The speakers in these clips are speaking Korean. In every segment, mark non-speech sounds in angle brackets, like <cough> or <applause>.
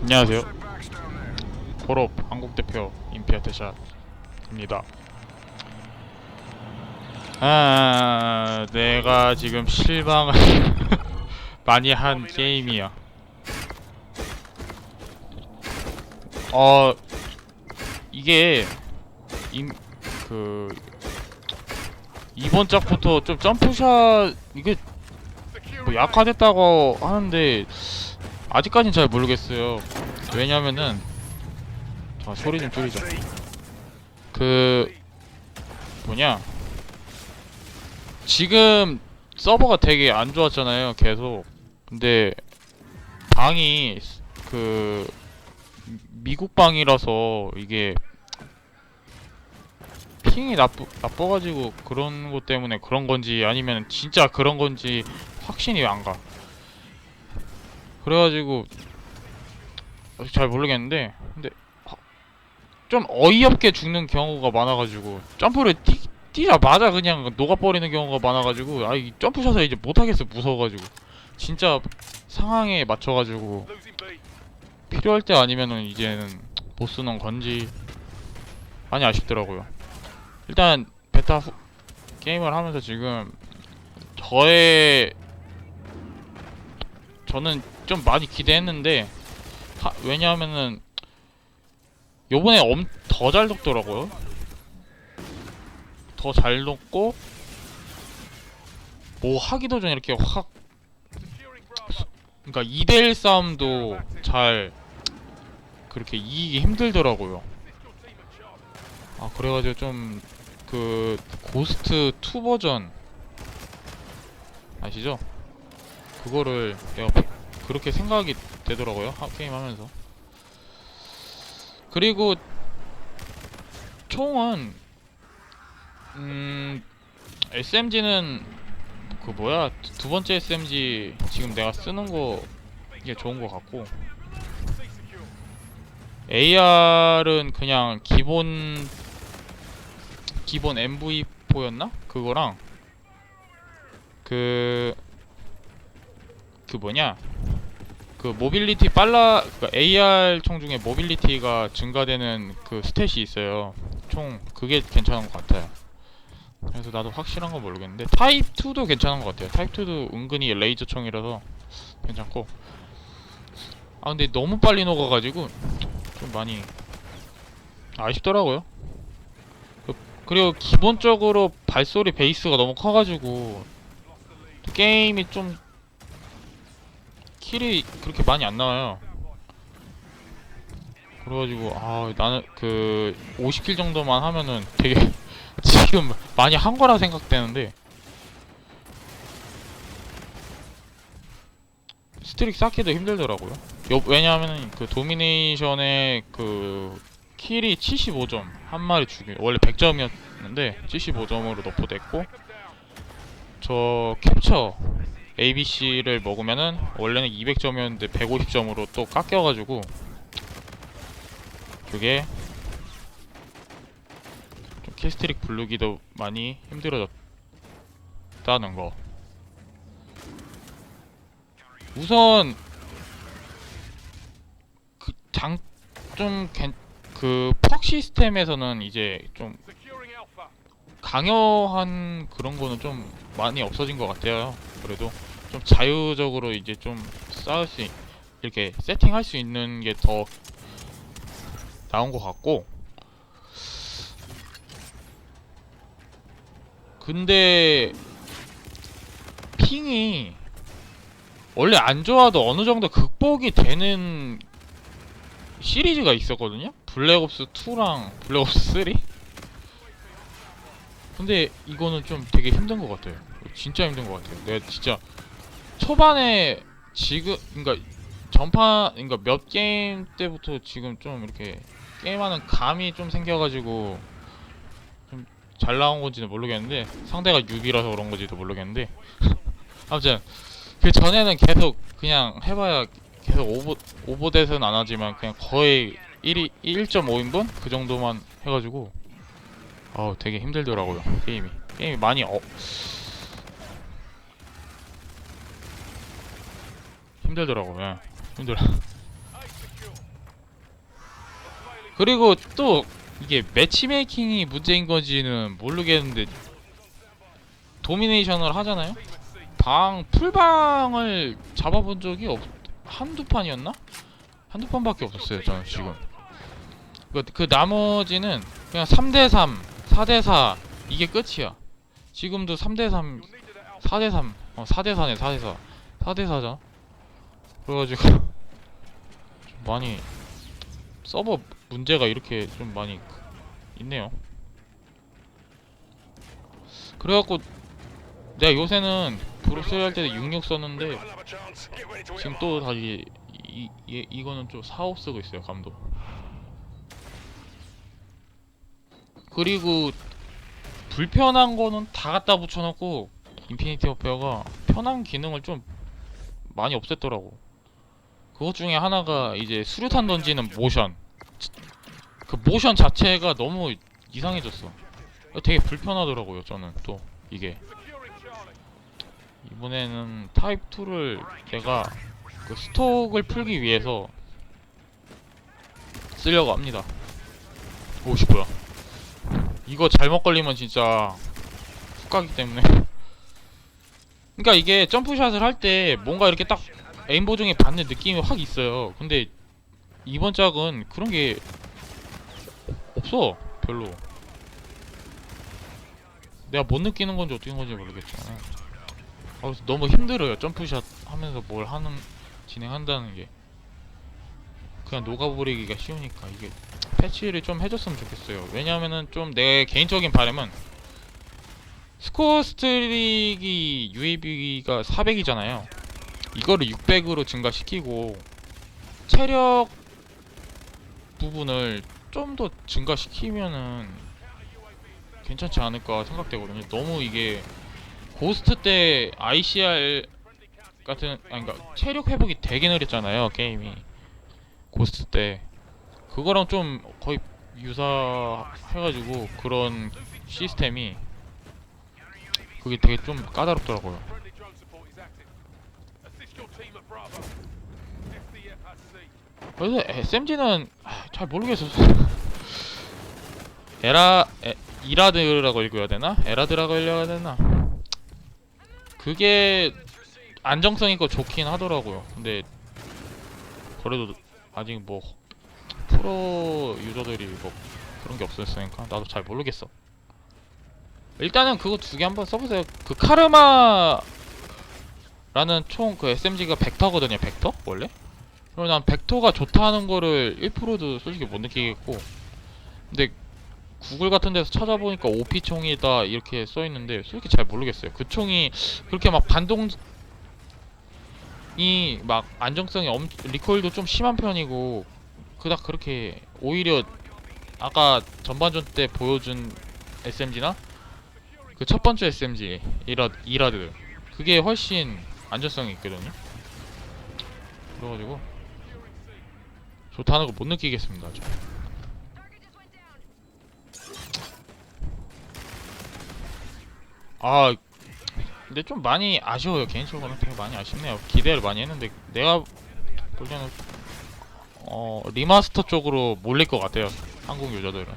안녕하세요. 졸업 한국 대표 임피아 대샷입니다. 아, 내가 지금 실망을 <laughs> 많이 한 게임이야. 어, 이게 임, 그 이번 작부터 좀 점프샷 이게 뭐 약화됐다고 하는데 아직까진 잘 모르겠어요. 왜냐면은 자 소리 좀 줄이자. 그 뭐냐 지금 서버가 되게 안 좋았잖아요. 계속. 근데 방이 그 미국 방이라서 이게 핑이 나쁘, 나빠가지고 그런 것 때문에 그런 건지 아니면 진짜 그런 건지 확신이 안 가. 그래가지고 아직 잘 모르겠는데 근데 하- 좀 어이없게 죽는 경우가 많아가지고 점프를 뛰, 뛰자마자 그냥 녹아버리는 경우가 많아가지고 아이 점프샷을 이제 못하겠어 무서워가지고 진짜 상황에 맞춰가지고 필요할 때 아니면은 이제는 못 쓰는 건지 많이 아쉽더라고요. 일단 베타 후, 게임을 하면서 지금 저의 저는 좀 많이 기대했는데 하, 왜냐하면은 요번에 엄, 더 잘 녹더라고요. 더 잘 녹고 뭐 하기도 전에 이렇게 확 그러니까 2대1 싸움도 잘 그렇게 이기기 힘들더라고요. 아 그래가지고 좀 그 고스트 2 버전 아시죠? 그거를 내가 그렇게 생각이 되더라고요 하, 게임 하면서 그리고 총은 음 SMG는 그 뭐야 두- 두 번째 SMG 지금 내가 쓰는 거 이게 좋은 거 같고 AR은 그냥 기본 기본 MV4였나? 그거랑 그, 그 뭐냐? 그 모빌리티 빨라, 그 AR 총 중에 모빌리티가 증가되는 그 스탯이 있어요. 총, 그게 괜찮은 것 같아요. 그래서 나도 확실한 건 모르겠는데, 타입 2도 괜찮은 것 같아요. 타입 2도 은근히 레이저 총이라서 괜찮고. 아, 근데 너무 빨리 녹아가지고, 좀 많이 아쉽더라고요. 그- 그리고 기본적으로 발소리 베이스가 너무 커가지고 게임이 좀 킬이 그렇게 많이 안 나와요. 그래가지고 아 나는 그 50킬 정도만 하면은 되게 <laughs> 지금 많이 한 거라 생각되는데 스트릭 쌓기도 힘들더라고요. 요, 왜냐하면은 그 도미네이션의 그 킬이 75점 한 마리 죽이 원래 100점이었는데 75점으로 높여됐고 저 캡처 ABC를 먹으면은 원래는 200점이었는데 150점으로 또 깎여가지고 그게 좀 킬스트릭 부르기도 많이 힘들어졌다는 거. 우선 그 장 좀그 시스템에서는 이제 좀 강요한 그런 거는 좀 많이 없어진 것 같아요. 그래도 좀 자유적으로 이제 좀 쌓을 수 있- 이렇게 세팅할 수 있는 게 더 나온 것 같고. 근데 핑이 원래 안 좋아도 어느 정도 극복이 되는 시리즈가 있었거든요. 블랙옵스 2랑 블랙옵스 3. 근데 이거는 좀 되게 힘든 것 같아요. 진짜 힘든 것 같아요. 내가 진짜 초반에 지금 그러니까 전판 그러니까 몇 게임 때부터 지금 좀 이렇게 게임하는 감이 좀 생겨가지고 좀 잘 나온 건지는 모르겠는데 상대가 유비라서 그런 건지도 모르겠는데. <laughs> 아무튼 그 전에는 계속 그냥 해봐야 계속 오버 오버댓은 안 하지만 그냥 거의 1이 1.5인분? 그 정도만 해가지고 어 되게 힘들더라고요 게임이. 게임이 많이 어 힘들더라고요 예. 힘들어. 그리고 또 이게 매치메이킹이 문제인 건지는 모르겠는데 도미네이션을 하잖아요. 방 풀방을 잡아본 적이 없 한두 판이었나? 한두 판밖에 없었어요. 저는 지금. 그, 그 나머지는 그냥 3대3, 4대4 이게 끝이야. 지금도 3대3, 4대3, 어 4대4네 4대4, 4대4잖아. 그래가지고 <laughs> 좀 많이 서버 문제가 이렇게 좀 많이 있네요. 그래갖고 내가 요새는 브로스 할때66 썼는데 지금 또 다시 이, 이, 이거는 좀 45 쓰고 있어요 감독. 그리고 불편한 거는 다 갖다 붙여놓고 인피니티 어페어가 편한 기능을 좀 많이 없앴더라고. 그것 중에 하나가 이제 수류탄 던지는 모션. 그 모션 자체가 너무 이상해졌어. 되게 불편하더라고요, 저는 또 이게. 이번에는 타입 2를 제가 그 스톡을 풀기 위해서 쓰려고 합니다. 오씨 뭐야. 이거 잘못 걸리면 진짜 훅 가기 때문에. <laughs> 그러니까 이게 점프샷을 할 때 뭔가 이렇게 딱 에임 보정에 받는 느낌이 확 있어요. 근데 이번 짝은 그런 게 없어. 별로. 내가 못 느끼는 건지 어떻게 된 건지 모르겠지만. 아, 너무 힘들어요. 점프샷 하면서 뭘 하는 진행한다는 게. 그냥 녹아버리기가 쉬우니까 이게 패치를 좀 해줬으면 좋겠어요. 왜냐하면은 좀 내 개인적인 바람은 스코어 스트릭이 UAB가 400이잖아요. 이거를 600으로 증가시키고 체력 부분을 좀 더 증가시키면은 괜찮지 않을까 생각되거든요. 너무 이게 고스트 때 ICR 같은 아니 그러니까 체력 회복이 되게 느렸잖아요 게임이 고스트 때 그거랑 좀 거의 유사해가지고 그런 시스템이 그게 되게 좀 까다롭더라고요. 그래서 SMG는 잘 모르겠어요. <laughs> 에라 에, 이라드라고 읽어야 되나? 에라드라고 읽어야 되나? 그게 안정성 있고 좋긴 하더라고요. 근데 그래도 아직 뭐 프로 유저들이 뭐 그런 게 없었으니까 나도 잘 모르겠어. 일단은 그거 두 개 한번 써보세요. 그 카르마라는 총 그 SMG가 벡터거든요. 벡터 원래? 그리고 난 벡터가 좋다는 거를 1%도 솔직히 못 느끼겠고 근데 구글 같은 데서 찾아보니까 OP 총이다 이렇게 써 있는데 솔직히 잘 모르겠어요. 그 총이 그렇게 막 반동 이 막 안정성이 엄 리콜도 좀 심한 편이고 그닥 그렇게 오히려 아까 전반전 때 보여준 SMG나 그 첫 번째 SMG 이라 이라드 그게 훨씬 안전성이 있거든요. 그래가지고 좋다는 걸못 느끼겠습니다. 저. 아 근데 좀 많이 아쉬워요 개인적으로는 되게 많이 아쉽네요 기대를 많이 했는데 내가 볼 때는 어 리마스터 쪽으로 몰릴 것 같아요 한국 유저들은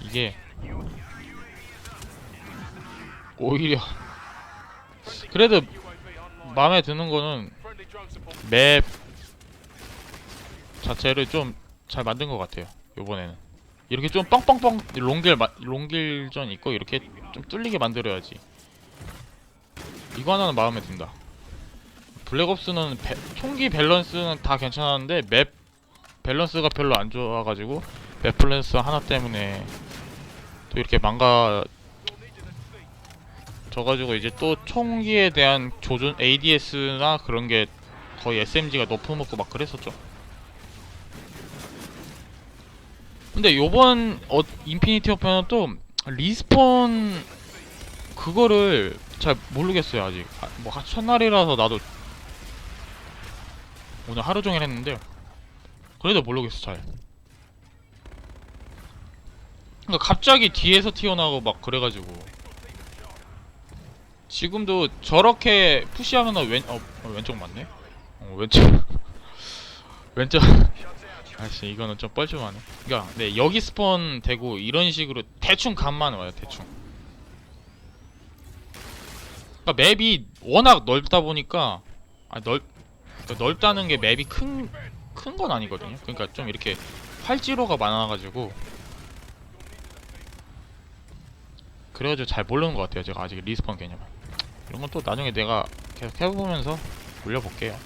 이게 오히려 <laughs> 그래도 마음에 드는 거는 맵 자체를 좀 잘 만든 것 같아요 요번에는. 이렇게 좀 뻥뻥뻥 롱길 마, 롱길전 있고 이렇게 좀 뚫리게 만들어야지. 이거 하나는 마음에 든다. 블랙옵스는 배- 총기 밸런스는 다 괜찮았는데 맵 밸런스가 별로 안 좋아가지고 맵 밸런스 하나 때문에 또 이렇게 망가 져가지고 이제 또 총기에 대한 조준 ADS나 그런 게 거의 SMG가 높아먹고 막 그랬었죠 근데 요번 어, 인피니티 어페는 또 리스폰 그거를 잘 모르겠어요 아직. 아, 뭐 하- 첫날이라서 나도 오늘 하루 종일 했는데 그래도 모르겠어 잘. 그러니까 갑자기 뒤에서 튀어나오고 막 그래가지고. 지금도 저렇게 푸시하면 은 왼, 어, 어, 왼쪽 맞네? 어, 왼쪽. <laughs> 왼쪽 아씨 이거는 좀 뻘쭘하네. 그니까 네 여기 스폰 되고 이런 식으로 대충 감만 와요 대충. 그니까 맵이 워낙 넓다 보니까 아 넓, 그러니까 넓다는 게 맵이 큰 큰 건 아니거든요. 그러니까 좀 이렇게 활지로가 많아가지고. 그래가지고 잘 모르는 것 같아요 제가 아직 리스폰 개념을. 이런 건 또 나중에 내가 계속 해보면서 올려볼게요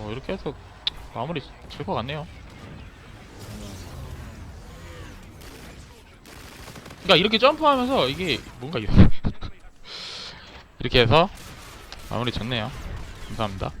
뭐 이렇게 해서 마무리 될것 같네요. 그러니까 이렇게 점프하면서 이게 뭔가 이렇게 해서 마무리 좋네요. 감사합니다